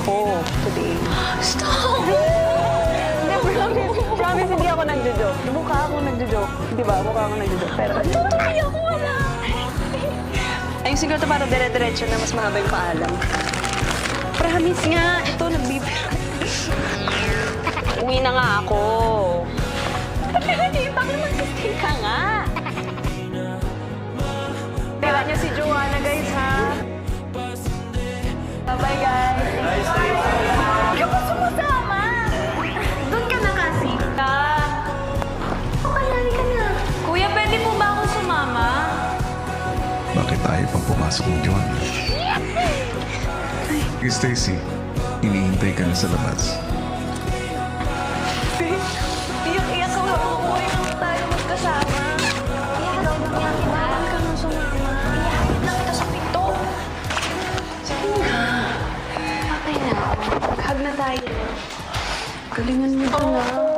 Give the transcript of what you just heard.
ako today. Stop! Hindi, promise, promise hindi ako nagjo-joke. Mukha ako nagjo-joke. Di ba? Mukha ako nagjo-joke. Pero, Tutuloy ako, wala. ay siguro ito para dire-diretso na mas mahaba yung paalam. Promise nga, ito nagbib... Uwi na nga ako. Bakit magsistay ka nga? Tira niyo si Joanna, tayo pang pumasok ng John? Hey, Stacy, hinihintay ka na sa labas. Iyak-iyak ako. Uwi naman tayo magkasama. Iyak daw ng iyak na. Bakit ka nang sumama? Iyak na kita sa pinto. Okay na. Hug na tayo. Galingan mo ito na.